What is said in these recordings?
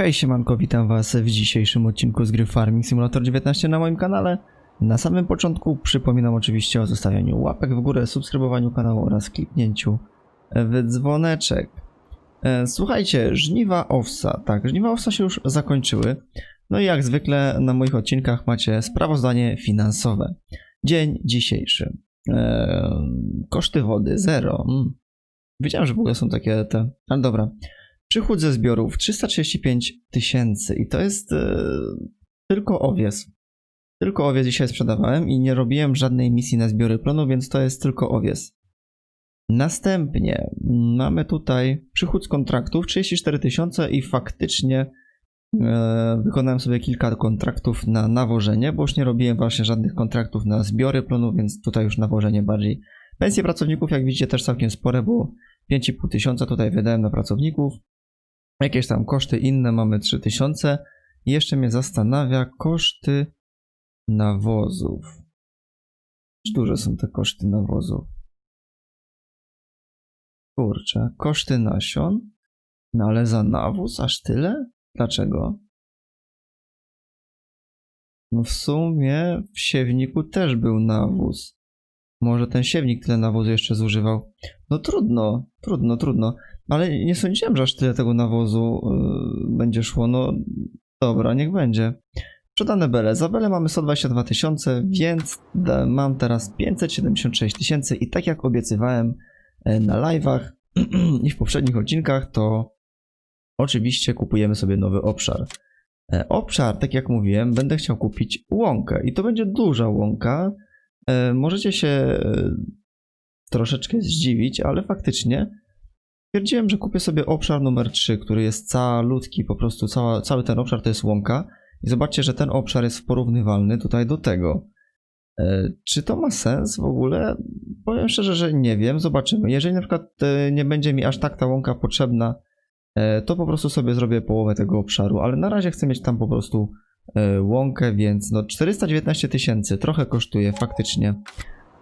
Hej siemanko, witam was w dzisiejszym odcinku z gry Farming Simulator 19 na moim kanale. Na samym początku przypominam oczywiście o zostawianiu łapek w górę, subskrybowaniu kanału oraz kliknięciu w dzwoneczek. E, Słuchajcie, żniwa owsa. Tak, żniwa owsa się już zakończyły. No i jak zwykle na moich odcinkach macie sprawozdanie finansowe. Dzień dzisiejszy. E, koszty wody zero. Mm. Wiedziałem, że w ogóle są takie te. Ale dobra. Przychód ze zbiorów 335 tysięcy i to jest e, tylko owies. Tylko owies dzisiaj sprzedawałem i nie robiłem żadnej misji na zbiory plonu, więc to jest tylko owies. Następnie mamy tutaj przychód z kontraktów 34 tysiące i faktycznie e, wykonałem sobie kilka kontraktów na nawożenie, bo już nie robiłem właśnie żadnych kontraktów na zbiory plonu, więc tutaj już nawożenie bardziej. Pensje pracowników, jak widzicie, też całkiem spore, bo 5,5 tysiąca tutaj wydałem na pracowników. Jakieś tam koszty inne mamy 3000. I jeszcze mnie zastanawia koszty nawozów. Duże są te koszty nawozów? Kurczę, koszty nasion? No ale za nawóz aż tyle? Dlaczego? No w sumie w siewniku też był nawóz. Może ten siewnik tyle nawozu jeszcze zużywał. No trudno, trudno, trudno. Ale nie sądziłem, że aż tyle tego nawozu yy, będzie szło. No dobra, niech będzie. Sprzedane bele. Za bele mamy 122 tysiące, więc mam teraz 576 tysięcy i tak jak obiecywałem e, na live'ach i w poprzednich odcinkach, to oczywiście kupujemy sobie nowy obszar. E, Obszar, tak jak mówiłem, będę chciał kupić łąkę i to będzie duża łąka. E, Możecie się troszeczkę zdziwić, ale faktycznie stwierdziłem, że kupię sobie obszar numer 3, który jest calutki, po prostu cała, cały ten obszar to jest łąka. I zobaczcie, że ten obszar jest porównywalny tutaj do tego. E, Czy to ma sens w ogóle? Powiem szczerze, że nie wiem, zobaczymy. Jeżeli na przykład e, nie będzie mi aż tak ta łąka potrzebna, e, to po prostu sobie zrobię połowę tego obszaru, ale na razie chcę mieć tam po prostu łąkę, więc no 419 tysięcy, trochę kosztuje faktycznie.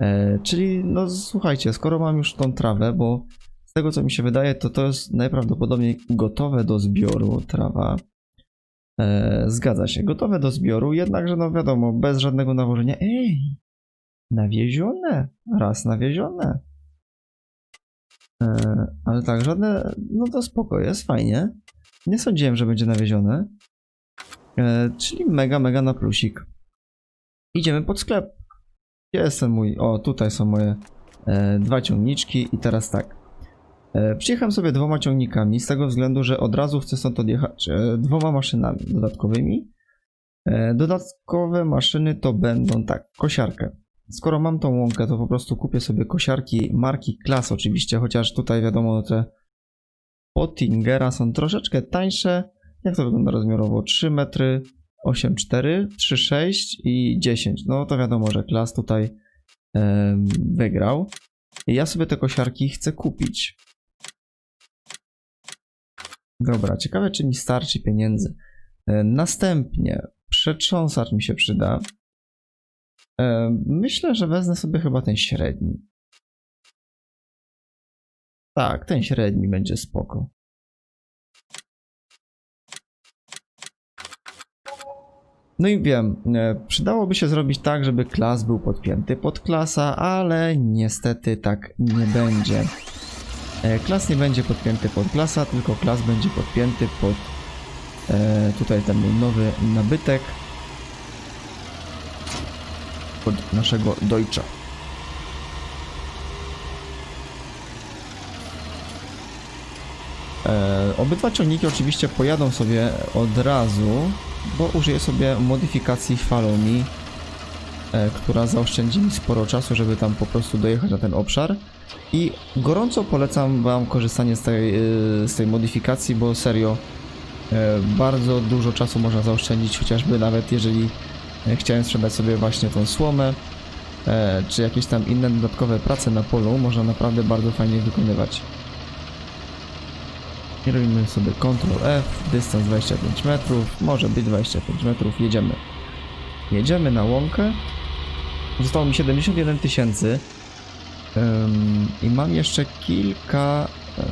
E, Czyli no słuchajcie, skoro mam już tą trawę, bo z tego co mi się wydaje, to to jest najprawdopodobniej gotowe do zbioru trawa. E, zgadza się, gotowe do zbioru, jednakże no wiadomo, bez żadnego nawożenia. Ej, nawiezione, raz nawiezione. E, ale tak, żadne, no to spoko, jest fajnie. Nie sądziłem, że będzie nawiezione. Czyli mega, mega na plusik. Idziemy pod sklep. Gdzie jest mój? O, tutaj są moje e, dwa ciągniczki i teraz tak. E, Przyjechałem sobie dwoma ciągnikami z tego względu, że od razu chcę stąd odjechać e, dwoma maszynami dodatkowymi. E, Dodatkowe maszyny to będą tak, kosiarkę. Skoro mam tą łąkę, to po prostu kupię sobie kosiarki marki Klas oczywiście, chociaż tutaj wiadomo te Pottingera są troszeczkę tańsze. Jak to wygląda rozmiarowo? 3 metry 8,4, 3,6 i 10. No to wiadomo, że Klas tutaj em, wygrał. I ja sobie te kosiarki chcę kupić. Dobra, ciekawe czy mi starczy pieniędzy. E, Następnie przetrząsacz mi się przyda. E, Myślę, że wezmę sobie chyba ten średni. Tak, ten średni będzie spoko. No i wiem, e, przydałoby się zrobić tak, żeby klas był podpięty pod klasa, ale niestety tak nie będzie. E, Klas nie będzie podpięty pod klasa, tylko klas będzie podpięty pod e, tutaj ten mój nowy nabytek pod naszego Deutscha. Obydwa ciągniki oczywiście pojadą sobie od razu, bo użyję sobie modyfikacji Follow Me, e, która zaoszczędzi mi sporo czasu, żeby tam po prostu dojechać na ten obszar. I gorąco polecam Wam korzystanie z tej, y, z tej modyfikacji, bo serio e, bardzo dużo czasu można zaoszczędzić, chociażby nawet jeżeli e, chciałem sprzedać sobie właśnie tą słomę, e, czy jakieś tam inne dodatkowe prace na polu, można naprawdę bardzo fajnie wykonywać. I robimy sobie Ctrl F, dystans 25 metrów, może być 25 metrów, jedziemy. Jedziemy na łąkę. Zostało mi 71 tysięcy. Ym, I mam jeszcze kilka e,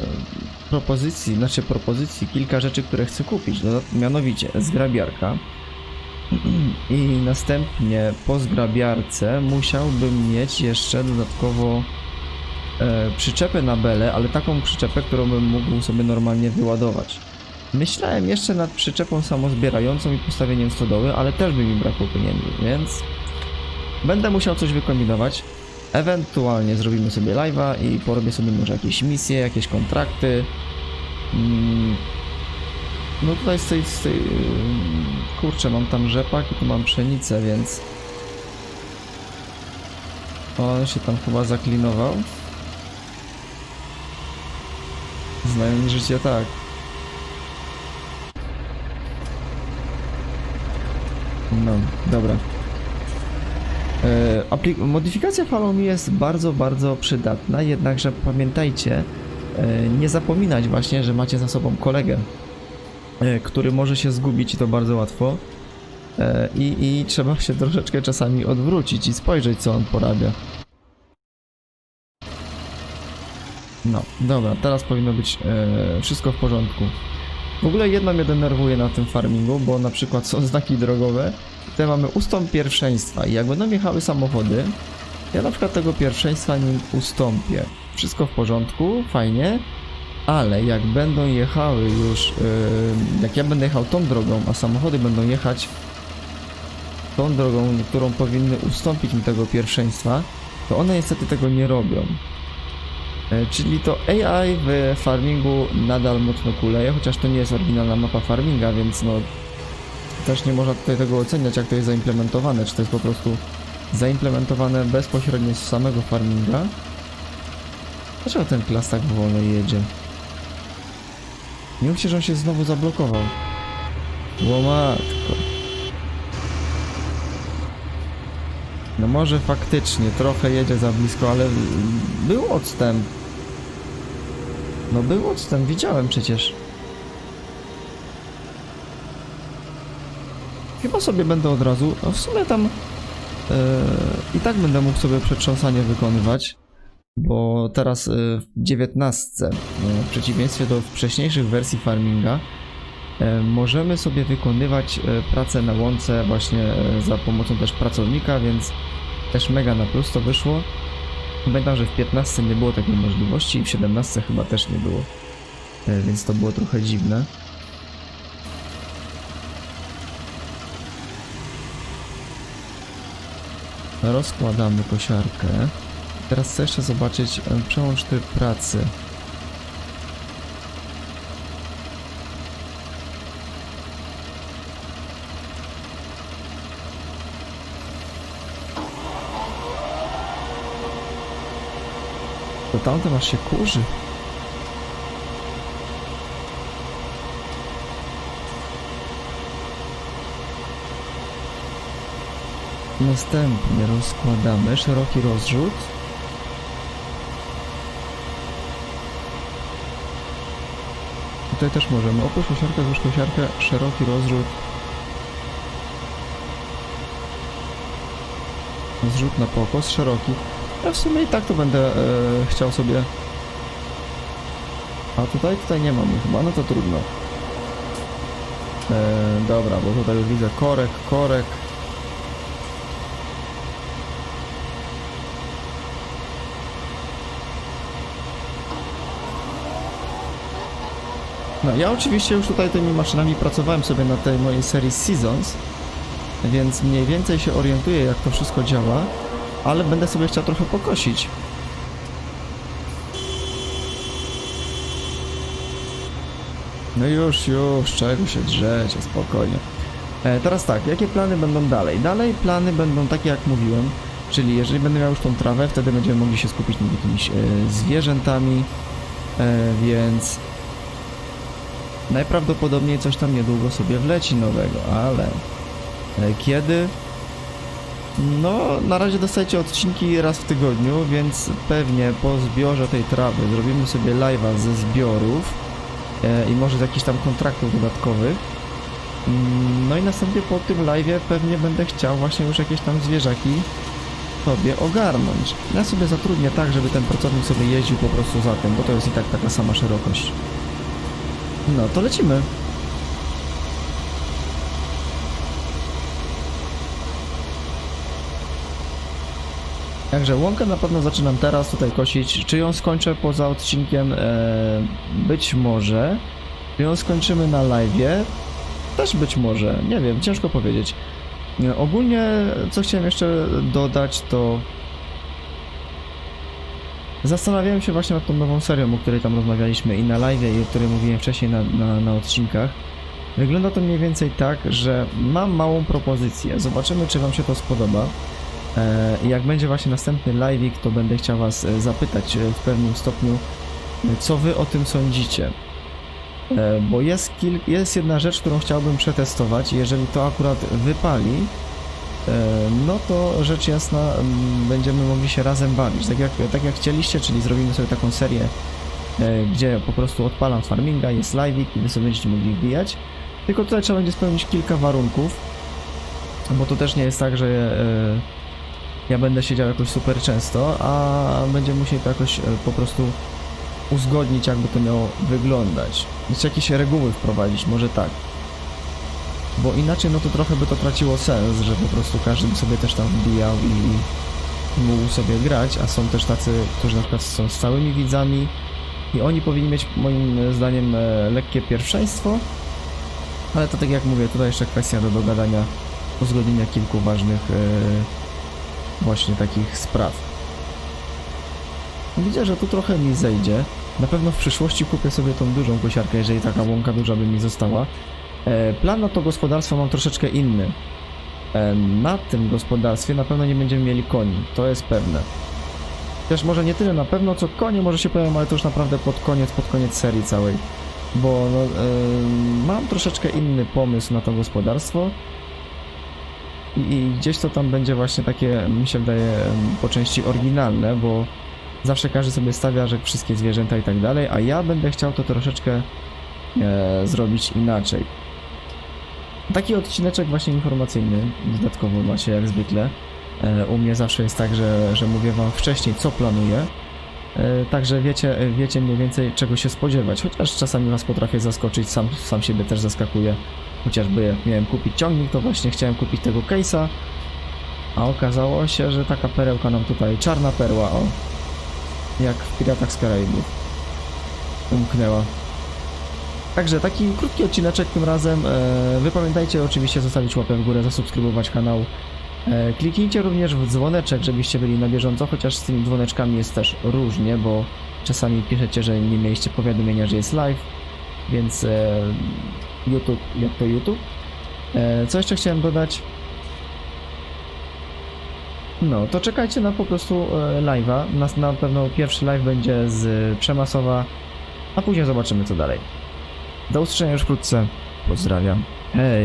propozycji, znaczy propozycji kilka rzeczy, które chcę kupić. No, mianowicie zgrabiarka. I następnie po zgrabiarce musiałbym mieć jeszcze dodatkowo e, przyczepę na belę, ale taką przyczepę, którą bym mógł sobie normalnie wyładować. Myślałem jeszcze nad przyczepą samozbierającą i postawieniem stodoły, ale też by mi brakło pieniędzy, więc będę musiał coś wykombinować. Ewentualnie zrobimy sobie live'a i porobię sobie może jakieś misje, jakieś kontrakty. Mm, No tutaj z tej, z tej... ym, Kurczę, mam tam rzepak i tu mam pszenicę, więc... On się tam chyba zaklinował. Znając życie tak. No, dobra. E, modyfikacja mi jest bardzo, bardzo przydatna, jednakże pamiętajcie, e, nie zapominać właśnie, że macie za sobą kolegę, e, który może się zgubić i to bardzo łatwo. E, I, I trzeba się troszeczkę czasami odwrócić i spojrzeć, co on porabia. No, dobra, teraz powinno być e, wszystko w porządku. W ogóle jedno mnie denerwuje na tym farmingu, bo na przykład są znaki drogowe, tutaj mamy ustąp pierwszeństwa i jak będą jechały samochody, ja na przykład tego pierwszeństwa nim ustąpię. Wszystko w porządku, fajnie, ale jak będą jechały już, yy, jak ja będę jechał tą drogą, a samochody będą jechać tą drogą, którą powinny ustąpić mi tego pierwszeństwa, to one niestety tego nie robią. E, Czyli to AI w farmingu nadal mocno kuleje, chociaż to nie jest oryginalna mapa farminga, więc no też nie można tutaj tego oceniać, jak to jest zaimplementowane, czy to jest po prostu zaimplementowane bezpośrednio z samego farminga. Dlaczego ten klas tak wolno jedzie? Nie mówcie, że on się znowu zablokował. Łomatko. No może faktycznie, trochę jedzie za blisko, ale był odstęp. No był odstęp, widziałem przecież. Chyba sobie będę od razu, no w sumie tam e, i tak będę mógł sobie przetrząsanie wykonywać, bo teraz e, w 19, e, w przeciwieństwie do wcześniejszych wersji farminga, możemy sobie wykonywać pracę na łące właśnie za pomocą też pracownika, więc też mega na plus to wyszło. Pamiętam, że w 15 nie było takiej możliwości i w 17 chyba też nie było, E, więc to było trochę dziwne. Rozkładamy kosiarkę. Teraz chcę jeszcze zobaczyć e, przełącz tryb pracy. Tamten aż się kurzy. Następnie rozkładamy szeroki rozrzut. Tutaj też możemy opuść kosiarkę, złóż kosiarkę, szeroki rozrzut. Zrzut na pokos, szeroki. Ja w sumie i tak to będę e, chciał sobie... A tutaj? Tutaj nie mamy chyba, no to trudno. E, dobra, bo tutaj już widzę korek, korek. No, ja oczywiście już tutaj tymi maszynami pracowałem sobie na tej mojej serii Seasons, więc mniej więcej się orientuję, jak to wszystko działa, ale będę sobie chciał trochę pokosić. No już, już, czego się drzecie, spokojnie. E, teraz tak, jakie plany będą dalej? Dalej plany będą takie, jak mówiłem, czyli jeżeli będę miał już tą trawę, wtedy będziemy mogli się skupić nad jakimiś e, zwierzętami, e, więc Najprawdopodobniej coś tam niedługo sobie wleci nowego, ale e, kiedy? No, na razie dostajecie odcinki raz w tygodniu, więc pewnie po zbiorze tej trawy zrobimy sobie live'a ze zbiorów e, i może z jakichś tam kontraktów dodatkowych. Mm, No i następnie po tym live'ie pewnie będę chciał właśnie już jakieś tam zwierzaki sobie ogarnąć. Ja sobie zatrudnię tak, żeby ten pracownik sobie jeździł po prostu za tym, bo to jest i tak taka sama szerokość. No, to lecimy. Także łąkę na pewno zaczynam teraz tutaj kosić. Czy ją skończę poza odcinkiem? Eee, być może. Czy ją skończymy na live'ie? Też być może. Nie wiem, ciężko powiedzieć. E, Ogólnie, co chciałem jeszcze dodać, to zastanawiałem się właśnie nad tą nową serią, o której tam rozmawialiśmy i na live, i o której mówiłem wcześniej na, na, na odcinkach. Wygląda to mniej więcej tak, że mam małą propozycję. Zobaczymy, czy Wam się to spodoba. E, Jak będzie właśnie następny live'ik, to będę chciał Was e, zapytać e, w pewnym stopniu, co Wy o tym sądzicie. Bo jest, kil... jest jedna rzecz, którą chciałbym przetestować. Jeżeli to akurat wypali, no to rzecz jasna będziemy mogli się razem bawić. Tak jak, tak jak chcieliście, czyli zrobimy sobie taką serię, gdzie po prostu odpalam farminga, jest live'ik i Wy sobie będziecie mogli wbijać. Tylko tutaj trzeba będzie spełnić kilka warunków, bo to też nie jest tak, że ja będę siedział jakoś super często, a będziemy musieli to jakoś e, po prostu uzgodnić, jakby to miało wyglądać. Jeszcze jakieś reguły wprowadzić, może tak. Bo inaczej, no to trochę by to traciło sens, że po prostu każdy by sobie też tam wbijał i, mógł sobie grać, a są też tacy, którzy na przykład są stałymi widzami i oni powinni mieć moim zdaniem e, lekkie pierwszeństwo, ale to tak jak mówię, tutaj jeszcze kwestia do dogadania, uzgodnienia kilku ważnych e, właśnie takich spraw. Widzę, że tu trochę mi zejdzie. Na pewno w przyszłości kupię sobie tą dużą kosiarkę, jeżeli taka łąka duża by mi została. E, plan na to gospodarstwo mam troszeczkę inny. E, na tym gospodarstwie na pewno nie będziemy mieli koni, to jest pewne. Też może nie tyle na pewno, co konie może się pojawią, ale to już naprawdę pod koniec, pod koniec serii całej. Bo no, e, mam troszeczkę inny pomysł na to gospodarstwo. I, gdzieś to tam będzie właśnie takie, mi się wydaje, po części oryginalne, bo zawsze każdy sobie stawia, że wszystkie zwierzęta i tak dalej, a ja będę chciał to troszeczkę e, zrobić inaczej. Taki odcineczek właśnie informacyjny, dodatkowo macie jak zwykle. E, u mnie zawsze jest tak, że, że mówię wam wcześniej, co planuję. E, Także wiecie, wiecie mniej więcej czego się spodziewać, chociaż czasami was potrafię zaskoczyć, sam, sam siebie też zaskakuję. Chociażby jak miałem kupić ciągnik, to właśnie chciałem kupić tego case'a, a okazało się, że taka perełka nam tutaj, czarna perła, o, jak w Piratach z Karaibów, umknęła. Także taki krótki odcineczek tym razem. E, Wy pamiętajcie oczywiście zostawić łapę w górę, zasubskrybować kanał. E, Kliknijcie również w dzwoneczek, żebyście byli na bieżąco, chociaż z tymi dzwoneczkami jest też różnie, bo czasami piszecie, że nie mieliście powiadomienia, że jest live, więc e, YouTube, jak to YouTube. E, Co jeszcze chciałem dodać? No, to czekajcie na po prostu live'a. Na, na pewno pierwszy live będzie z Przemasowa, a później zobaczymy co dalej. Do usłyszenia już wkrótce. Pozdrawiam. Hej!